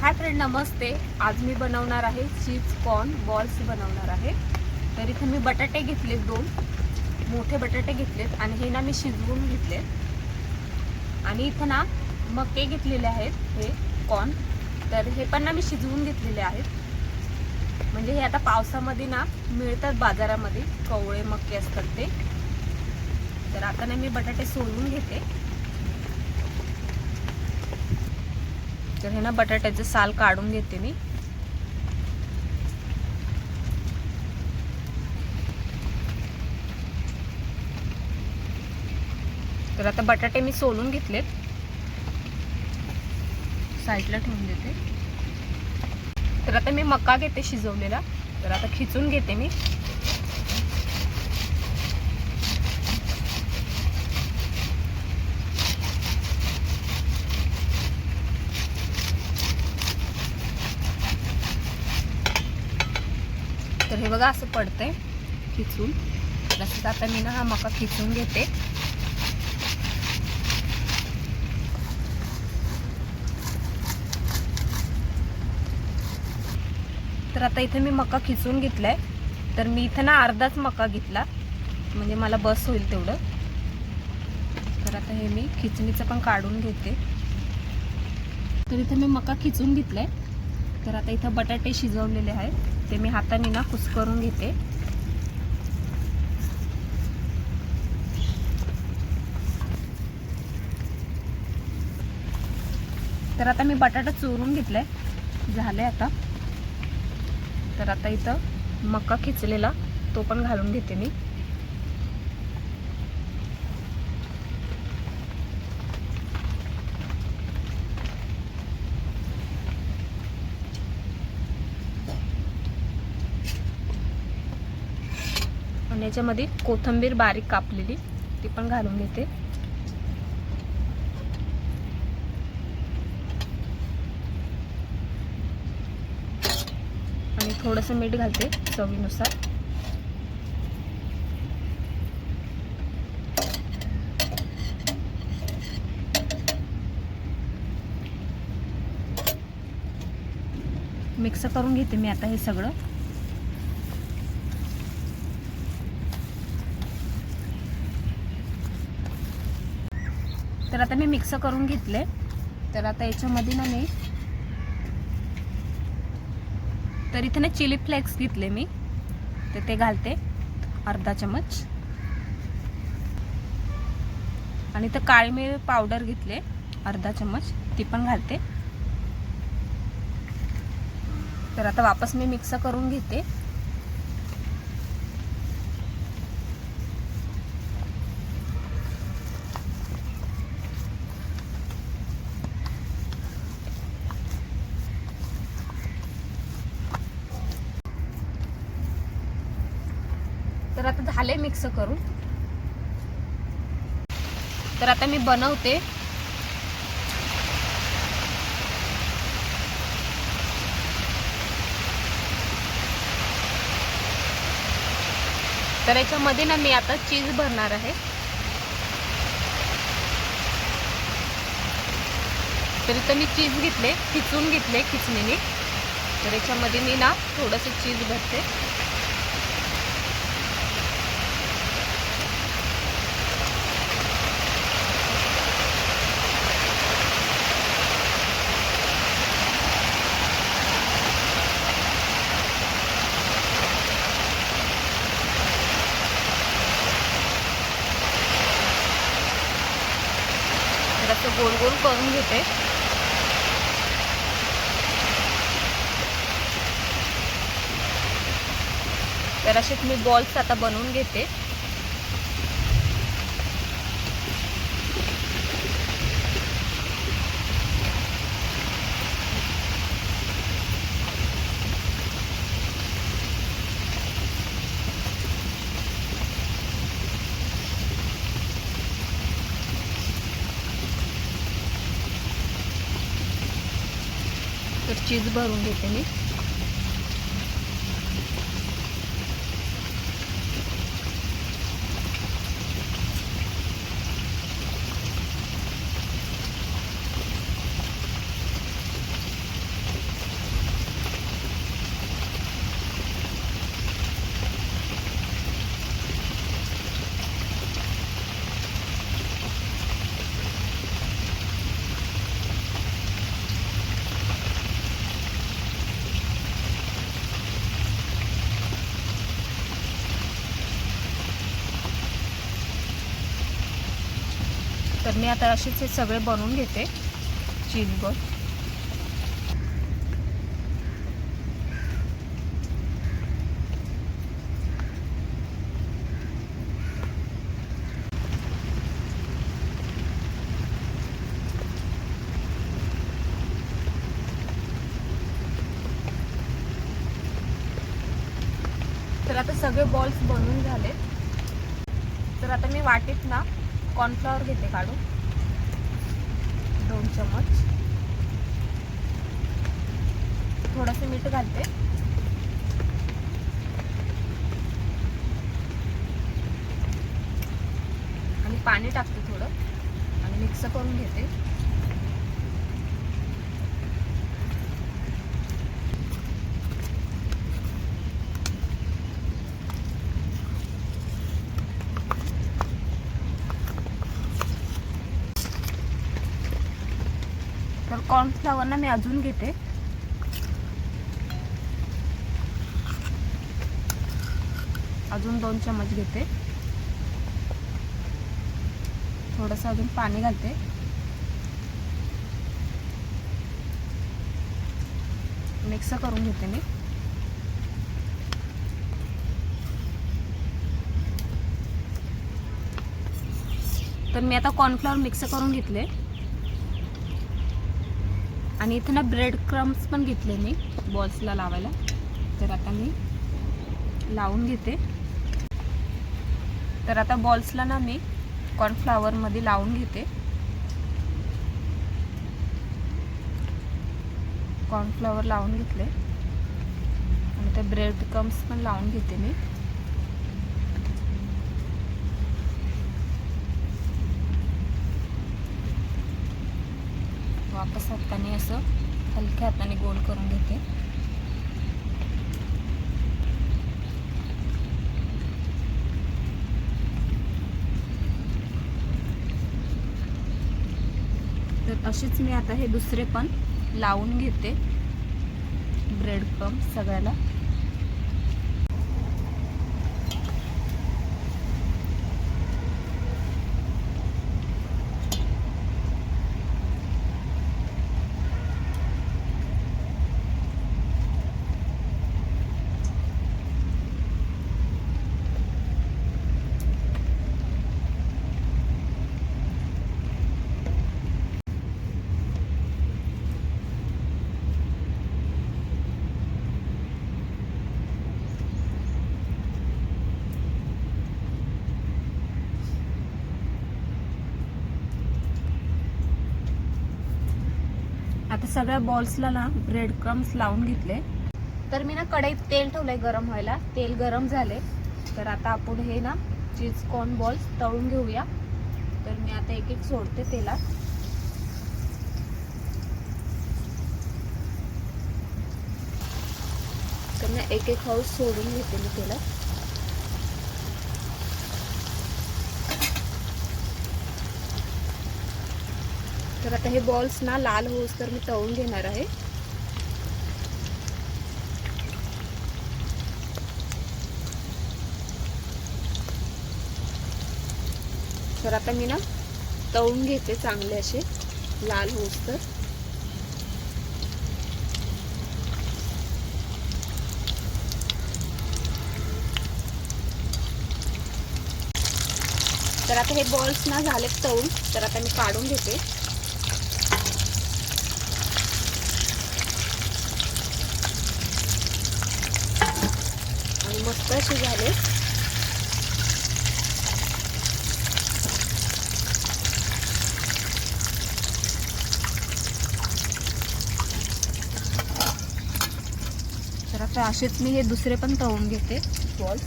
Hi friend नमस्ते. आज मी बनवणार आहे चिप्स कॉर्न बॉल्स बनवणार आहे. तर इथे मी बटाटे घेतलेत दोन. मोठे बटाटे घेतलेत आणि हे ना मी शिजवून घेतलेत. आणि इथं ना मके घेतलेले आहेत हे कॉर्न. तर हे पण ना मी शिजवून घेतलेले आहेत. म्हणजे हे आता पावसामध्ये ना मिळतात बाजारामध्ये. कवळे मके असतात ते. तर आता ना मी बटाटे सोलून घेते. तर हे ना बटाट्याचं साल काढून घेते मी. तर आता बटाटे मी सोलून घेतलेत. साईडला ठेवून देते. तर आता मी मका घेते शिजवलेला. तर आता खिचून घेते मी. तर हे बघा असं पडतंय खिचून. तसंच आता मी ना हा मका खिचून घेते. तर आता इथे मी मका खिचून घेतलाय. तर मी इथं ना अर्धाच मका घेतला. म्हणजे मला बस होईल तेवढं. तर आता हे मी खिचणीचं पण काढून घेते. तर इथं मी मका खिचून घेतलाय. तर आता इथं बटाटे शिजवलेले आहेत. ते मी हाताने ना कुस्करून घेते. तर आता मी बटाटा चोरून घेतलाय. झाले आता. तर आता इथं मका खिचलेला तो पण घालून घेते मी. आणि याच्यामध्ये कोथंबीर बारीक कापलेली ती पण घालून घेते. आणि थोडंसं मीठ घालते चवीनुसार. मिक्स करून घेते मी आता हे सगळं. तर आता मी मिक्स करून घेतले. तर आता याच्यामध्ये ना मी तर इथे ना चिली फ्लेक्स घेतले मी. तर ते घालते अर्धा चमच आणि तर काळी मिरी पावडर घेतले अर्धा चमच ती पण घालते. तर आता वापस मी मिक्स करून घेते. तर आता झाले मिक्स करून. तर आता मी बनवते. तर याच्यामध्ये ना मी आता चीज भरणार आहे. तर इथं मी चीज घेतले खिचून घेतले खिचणीने. तर याच्यामध्ये मी ना थोडंसं चीज भरते. असं गोल गोल करून घेते. तर असेच मी बॉल्स आता बनवून घेते. चीज भरून घेते मी. तर मी आता असेच हे सगळे बनवून घेते. चीज बॉल तर आता सगळे बॉल्स बनवून झाले. तर आता मी वाटीत ना कॉर्नफ्लॉवर घेते काढून. दोन चमच थोडंसं मीठ घालते. आणि पाणी टाकते थोडं. आणि मिक्स करून घेते. कॉर्नफ्लावर ना मी अजून घेते. अजून दोन चमच घेते. थोडंसं अजून पाणी घालते. मिक्स करून घेते मी. तर मी आता कॉर्नफ्लॉवर मिक्स करून घेतले. आणि इथे ना ब्रेड क्रम्स पण घेतले मी बॉल्सला लावायला. तर आता मी लावून घेते. तर आता बॉल्सला ना मी कॉर्नफ्लावरमध्ये लावून घेते. कॉर्नफ्लावर लावून घेतले. आणि ते ब्रेड क्रम्स पण लावून घेते मी. वापस हाताने असं हलक्या हाताने गोल करून घेते. तर अशीच मी आता हे दुसरे पण लावून घेते. ब्रेड क्रम सगळ्याला. आता सगळ्या बॉल्सला ना ब्रेड क्रम्स लावून घेतले. तर मी ना कढईत तेल ठेवलंय गरम व्हायला. तेल गरम झाले. तर आता आपण हे ना चीज कॉर्न बॉल्स तळून घेऊया. तर मी आता एक एक सोडते तेलात. तर मी एक एक हाऊस सोडून घेते मी तेलात. तर आता हे बॉल्स ना लाल होऊस तर मी तळून घेणार आहे. तर आता मी ना तळून घेते चांगले असे. लाल होऊस तर. तर आता हे बॉल्स ना झालेत तळून. तर आता मी काढून घेते. मस्त असे झाले. तर आता असेच मी हे दुसरे पण तळून घेते. बॉल्स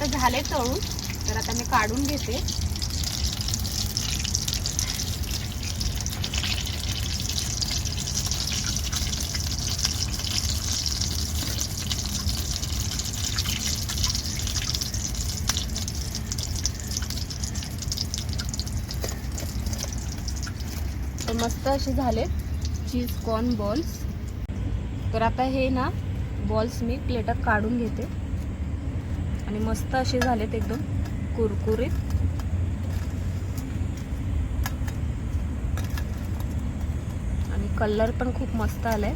आता झाले तळून. तर आता मी काढून घेते. तर मस्त असे झाले चीज कॉर्न बॉल्स तर आता हे ना बॉल्स मी प्लेटात काढून घेते. आणि मस्त असे झालेत एकदम कुरकुरीत. आणि कलर पण खूप मस्त आलाय.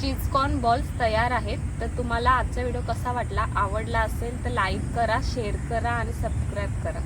चीजकॉर्न बॉल्स तयार आहेत. तर तुम्हाला आजचा व्हिडिओ कसा वाटला आवडला असेल तर लाईक करा शेअर करा आणि सबस्क्राईब करा.